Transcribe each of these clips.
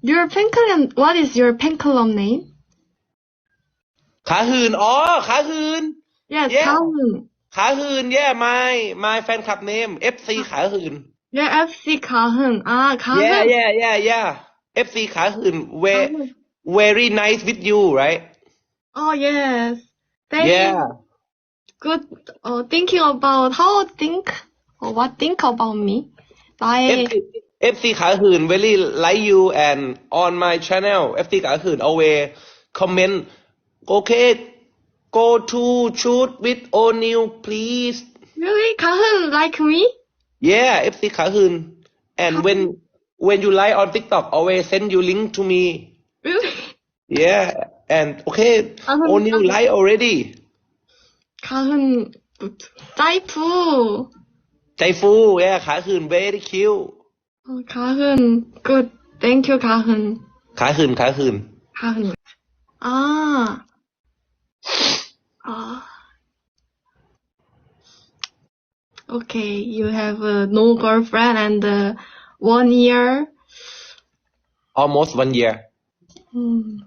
Your pen column. What is your pen column name? Kahoon. Oh, Kahoon. Yes, yeah. Kahoon. Kahoon. Yeah, my my fan club name FC Kahoon. Yeah, FC Kahoon. Ah, Kahoon. Yeah, yeah, yeah, yeah. FC Kahoon. Where Kahoon. very nice with you, right? Oh yes. Thank yeah. you. Good. Uh, thinking about how think or what think about me. Like. FC. FC ขาหื่น very like you and on my channel FC ขาหื่น always comment โอเค go to shoot with o n e i l please really ขาหื่น like me yeah FC ขาหื่น and when when you like on TikTok always send you link to me really yeah and okay O'Neill like already ขาหื่นใจฟูใจฟู yeah ขาหื่น very cute Kahin. Good. Thank you, Kahin. Kahin, Kahin. Ah. Ah. Okay, you have uh, no girlfriend and uh, one year. Almost one year. Hmm.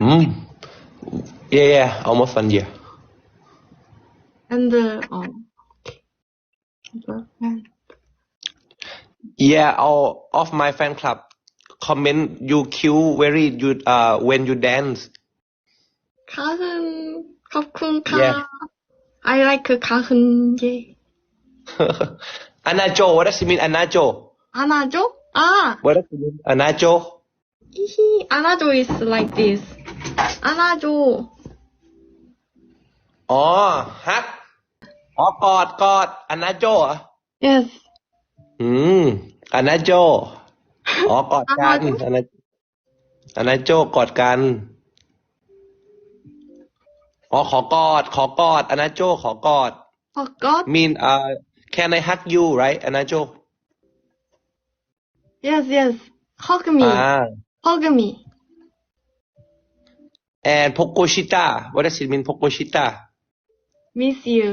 Mm. Yeah, yeah, almost one year. And uh, oh, girlfriend. Yeah, all of my fan club comment you cute very you uh when you dance. ค่ะขอบคุณค่ะ Yeah. I like ค่ะคุณเย่ Anajo, what does it mean Anajo? ah What does it mean Anajo? Anajo is like this อานาโจ อ๋อฮักอ๋อกอดกอดอนาโจเหรอ yes. อืมอนาโจ อ๋อ กอดกันอนาอนาโจกอดกัน อ๋อ ขอกอด ขอกอดอนาโจขอกอด Oh God. mean uh can I hug you right อนาโจ Yes, yes. Hug me. อ่า Hug me. and พกโกชิตา what does it mean พกโกชิตา Miss you.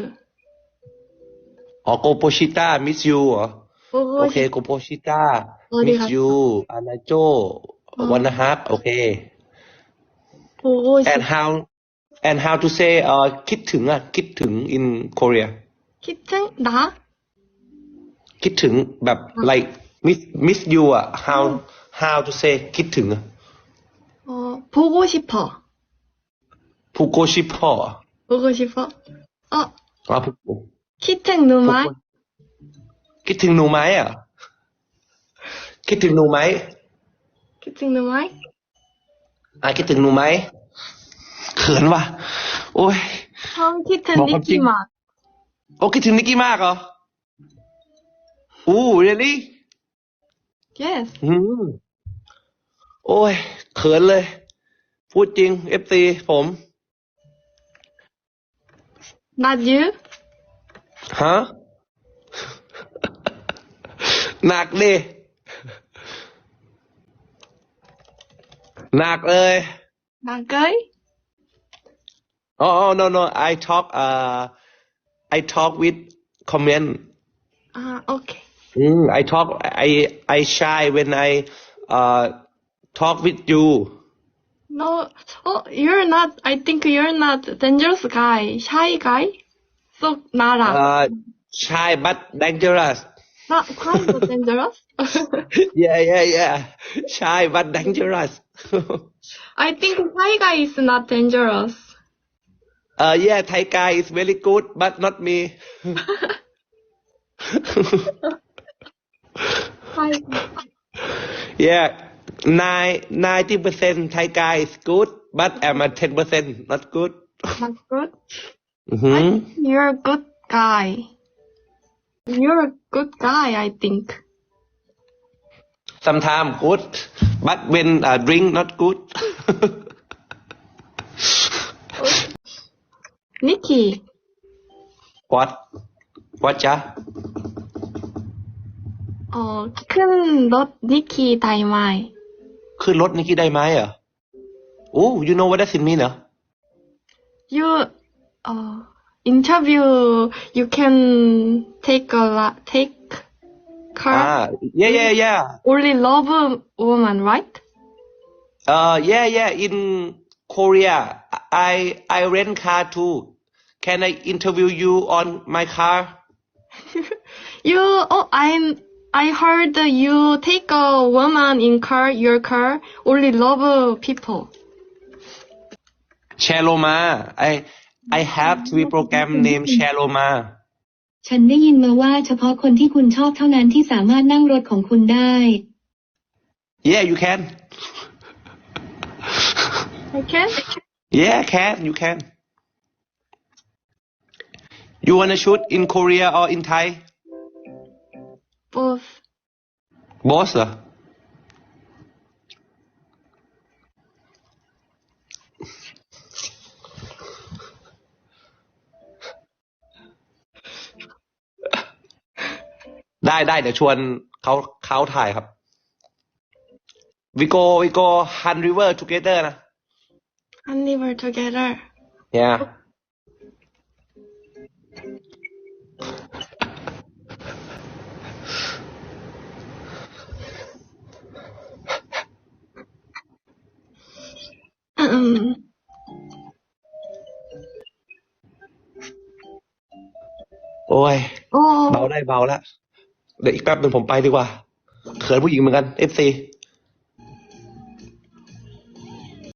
อ๋อโกโปชิตา miss you เหรอ โอ 보고 เค 싶, โกโปชิตา 어디 miss 갔어? you อนาโจ wanna hug โอเค 보고 and 싶. how and how to say เอ่อคิดถึงอ่ะ คิดถึง in Korea 키튼, 나? คิดถึงแบบ like miss miss you อ่ะ how how to say คิดถึงอ่ะ 어, 보고 싶어. พูโกชิพอ 보고 싶어. 어, อ๋อพูโก 키튼 누마이? คิดถึงหนูไหมอะ คิดถึงหนูไหม คิดถึงหนูไหมอะคิดถึงหนูไหม เขินว่ะ โอ้ยเอาคิดถึงนิกกี้มาก โอ้คิดถึงนิกกี้มากเหรออู้เรนนี่ yes อืมโอ้ย เขินเลย พูดจริงเอฟซีผม not you ฮะ huh? หนักดิ oh, oh no no I talk uh I talk with comment. อ่าโอเค mm, I talk I I shy when I uh talk with you. No oh you're not I think you're not dangerous guy. Shy guy? So not uh, shy but dangerous. Not quite so dangerous? yeah yeah yeah shy but dangerous I think guy is not dangerous. uh yeah Thai guy is very good but not me yeah nine ninety percent Thai guy is good but I'm a ten percent not good not good. mm-hmm. You're a good guy. You're a good guy, I think. Sometimes good, but when I drink, not good. Nikki. What? What, ja? อ๋อขึ้นรถนิกกี้ได้ไหมขึ้นรถนิกกี้ได้ไหมอะโอ้ you know what that mean เหรอ you อ๋อ interview, you can take a lot, take car. Ah, yeah, yeah, yeah. Only love woman, right? Uh, yeah, yeah. In Korea, I I rent car too. Can I interview you on my car? You, oh, I'm, I heard you take a woman in car, your car, only love people. Shaloma. I I have TV program named Shaloma. ฉันได้ยินมาว่าเฉพาะคนที่คุณชอบเท่านั้นที่สามารถนั่งรถของคุณได้ Yeah, you can. Okay? Yeah, can you can. You wanna shoot in Korea or in Thai? Both. Boss เหรอ ได้ได้เดี๋ยวชวนเขาเขาถ่ายครับ we go we go Han River together นะ And we were together. yeah Um, โอ้ย เบา oh, ได้เบาแล้ว เดี๋ยวอีกแป๊บหนึ่งผมไปดีกว่าเขินผู้หญิงเหมือนกัน FC